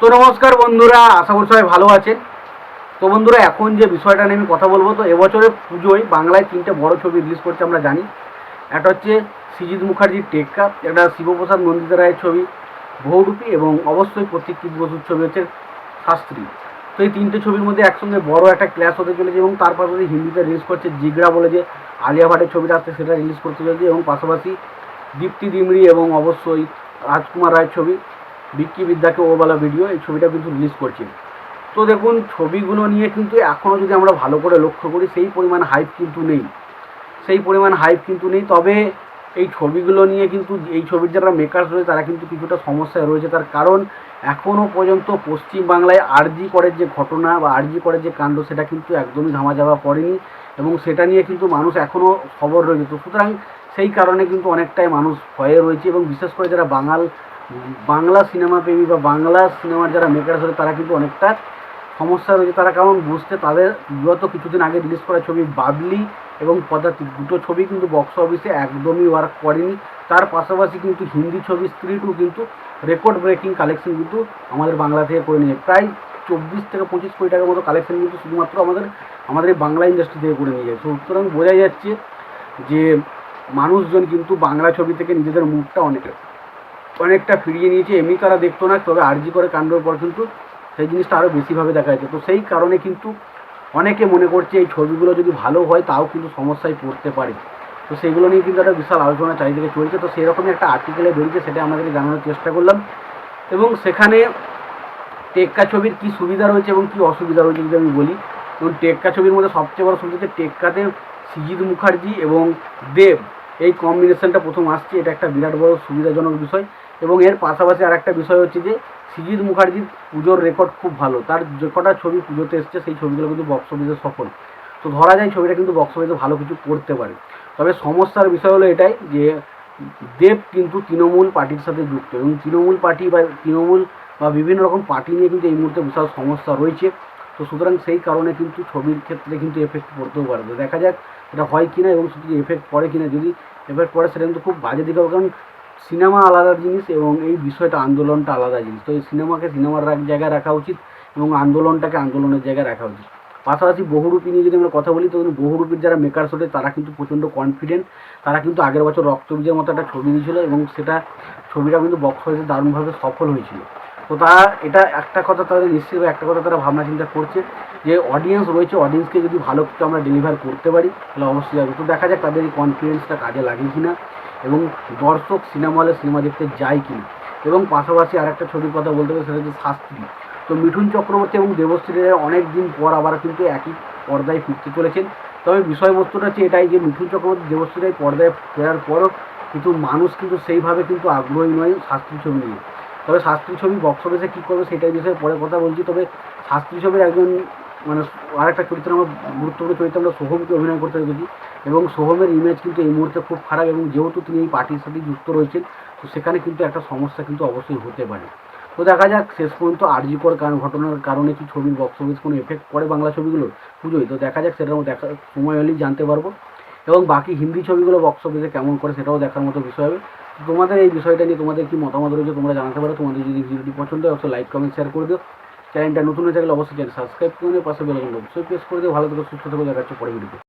তো নমস্কার বন্ধুরা, আশা করি সবাই ভালো আছেন। তো বন্ধুরা, এখন যে বিষয়টা নিয়ে আমি কথা বলব, তো এবছরে পুজোয় বাংলায় তিনটে বড় ছবি রিলিজ করছে আমরা জানি। একটা হচ্ছে সৃজিৎ মুখার্জির টেক্কা একটা শিবপ্রসাদ নন্দিতা রায়ের ছবি, বহুরূপী এবং অবশ্যই প্রতীক বসুর ছবি হচ্ছে শাস্ত্রী। তো এই তিনটে ছবির মধ্যে একসঙ্গে বড় একটা ক্লাস হতে চলেছে এবং তার পাশাপাশি হিন্দিতে রিলিজ করছে জিগরা বলে যে আলিয়া ভাটের ছবিটা আসছে, সেটা রিলিজ করতে চলেছে এবং পাশাপাশি দীপ্তি দিমরি এবং অবশ্যই রাজকুমার রায়ের ছবি। বিক্কি বিদ্যাকে ওবেলা ভিডিও, এই ছবিটা কিন্তু রিলিজ করছে। তো দেখুন, ছবিগুলো নিয়ে কিন্তু এখনও যদি আমরা ভালো করে লক্ষ্য করি, সেই পরিমাণ হাইপ কিন্তু নেই। সেই পরিমাণ হাইপ কিন্তু নেই, তবে এই ছবিগুলো নিয়ে কিন্তু, এই ছবির যারা মেকার্স রয়েছে, তারা কিন্তু কিছুটা সমস্যায় রয়েছে। তার কারণ এখনও পর্যন্ত পশ্চিমবাংলায় আরজি করের যে ঘটনা বা আরজি করের যে কাণ্ড, সেটা কিন্তু একদমই ধামাচাপা পড়েনি এবং সেটা নিয়ে কিন্তু মানুষ এখনও খবর রয়েছে। তো সুতরাং সেই কারণে কিন্তু অনেকটাই মানুষ ভয়ে রয়েছে এবং বিশেষ করে যারা বাঙাল বাংলা সিনেমা প্রেমী বা বাংলা সিনেমার যারা মেকার্স রয়েছে তারা কিন্তু অনেকটা সমস্যা রয়েছে। তারা কারণ বুঝতে তাদের বিগত কিছুদিন আগে রিলিজ করা ছবি বাবলি এবং পদাতিক দুটো ছবি কিন্তু বক্স অফিসে একদমই ওয়ার্ক করেনি। তার পাশাপাশি কিন্তু হিন্দি ছবি স্ত্রী টু কিন্তু রেকর্ড ব্রেকিং কালেকশন কিন্তু আমাদের বাংলা থেকে করে নিয়ে প্রায় চব্বিশ থেকে পঁচিশ কোটি টাকার মতো কালেকশন কিন্তু শুধুমাত্র আমাদের আমাদের বাংলা ইন্ডাস্ট্রি থেকে করে নিয়ে যায় সুতরাং বোঝা যাচ্ছে যে মানুষজন কিন্তু বাংলা ছবি থেকে নিজেদের মুখটা অনেক অনেকটা ফিরিয়ে নিয়েছে। এমনি তারা দেখতো না, তবে আরজি করে কাণ্ডের পর কিন্তু সেই জিনিসটা আরও বেশিভাবে দেখা যাচ্ছে তো সেই কারণে কিন্তু অনেকে মনে করছে এই ছবিগুলো যদি ভালো হয়, তাও কিন্তু সমস্যায় পড়তে পারে। তো সেইগুলো নিয়ে কিন্তু একটা বিশাল আলোচনা চারিদিকে চলছে। তো সেরকমই একটা আর্টিকেলে বেরিয়েছে, সেটা আমাদেরকে জানানোর চেষ্টা করলাম। এবং সেখানে টেক্কা ছবির কী সুবিধা রয়েছে এবং কী অসুবিধা রয়েছে যদি আমি বলি। এবং টেক্কা ছবির মধ্যে সবচেয়ে বড় সুবিধা হচ্ছে টেক্কাতে সৃজিৎ মুখার্জি এবং দেব। এই কম্বিনেশনটা প্রথম আসছে। এটা একটা বিরাট বড় সুবিধাজনক বিষয়। এবং এর পাশাপাশি আর একটা বিষয় হচ্ছে যে সৃজিৎ মুখার্জির পুজোর রেকর্ড খুব ভালো। তার যে কটা ছবি পুজোতে এসছে, সেই ছবিগুলো কিন্তু বক্স অফিসে সফল। তো ধরা যায় ছবিটা কিন্তু বক্স অফিসে ভালো কিছু করতে পারে। তবে সমস্যার বিষয় হলো এটাই যে দেব কিন্তু তৃণমূল পার্টির সাথে যুক্ত এবং তৃণমূল পার্টি বা তৃণমূল বা বিভিন্ন রকম পার্টি নিয়ে কিন্তু এই মুহূর্তে বিশাল সমস্যা রয়েছে। তো সুতরাং সেই কারণে কিন্তু ছবির ক্ষেত্রে কিন্তু এফেক্ট পড়তেও পারে। দেখা যাক এটা হয় কিনা এবং শুধু এফেক্ট পড়ে কিনা। যদি এফেক্ট পড়ে সেটা কিন্তু খুব বাজে দিকে কারণ সিনেমা আলাদা জিনিস এবং এই বিষয়টা আন্দোলনটা আলাদা জিনিস। তো এই সিনেমাকে সিনেমার জায়গায় রাখা উচিত এবং আন্দোলনটাকে আন্দোলনের জায়গায় রাখা উচিত। পাশাপাশি বহুরূপী নিয়ে যদি আমরা কথা বলি, তো বহুরূপীর যারা মেকার্স ওঠে, তারা কিন্তু প্রচণ্ড কনফিডেন্ট তারা কিন্তু আগের বছর রক্তবীজের মতো একটা ছবি দিয়েছিল এবং সেটা ছবিটা কিন্তু বক্স অফিসে দারুণভাবে সফল হয়েছিল। তো তারা এটা একটা কথা তাদের নিশ্চিতভাবে একটা কথা তারা ভাবনা চিন্তা করছে যে অডিয়েন্স রয়েছে অডিয়েন্সকে যদি ভালো কিছু আমরা ডেলিভার করতে পারি, তাহলে অবশ্যই যাবে। তো দেখা যাক তাদের এই কনফিডেন্সটা কাজে লাগে কি না এবং দর্শক সিনেমা হলে সিনেমা দেখতে যায় কি না এবং পাশাপাশি আরেকটা ছবির কথা বলতে গেলে সেটা হচ্ছে শাস্ত্রী। তো মিঠুন চক্রবর্তী এবং দেবশ্রী অনেক দিন পর আবার কিন্তু একই পর্দায় ফিরতে চলেছেন। তবে বিষয়বস্তুটা হচ্ছে এটাই যে মিঠুন চক্রবর্তী, দেবশ্রী পর্দায় ফেরার পরও কিন্তু মানুষ কিন্তু সেইভাবে কিন্তু আগ্রহী নয় শাস্ত্রী ছবি নিয়ে। তবে শাস্ত্রী ছবি বক্স অফিসে কী করবে সেটাই বিষয়ে পরে কথা বলছি। তবে শাস্ত্রী ছবির একজন মানে আরেকটা চরিত্র আমার গুরুত্বপূর্ণ চরিত্র আমরা সোহমকে অভিনয় করতে দেখেছি এবং সোহমের ইমেজ কিন্তু এই মুহূর্তে খুব খারাপ এবং যেহেতু তিনি এই পার্টির সাথে যুক্ত রয়েছেন, তো সেখানে কিন্তু একটা সমস্যা কিন্তু অবশ্যই হতে পারে। তো দেখা যাক, শেষ পর্যন্ত আরজিকর কারণ ঘটনার কারণে কি ছবির বক্স অফিস কোনো এফেক্ট পড়ে বাংলা ছবিগুলো পুজোয়, তো দেখা যাক সেটাও দেখা সময় হলেই জানতে পারব। এবং বাকি হিন্দি ছবিগুলো বক্স অফিসে কেমন করে, সেটাও দেখার মতো বিষয় হবে। তোমাদের এই বিষয়টা নিয়ে তোমাদের কি মতামত রয়েছে, তোমরা জানাতে পারো। তোমাদের যদি ভিডিওটি পছন্দ হয়, অবশ্যই লাইক কমেন্ট শেয়ার করে দিও। চ্যানেলটা নতুন হয়ে থাকলে অবশ্যই চ্যানেল সাবস্ক্রাইব করে নিও, পাশে বেলাকন অবশ্যই প্রেস করে দিয়ে ভালো থেকে, সুস্থ থেকে দেখাচ্ছে পরে ভিডিওতে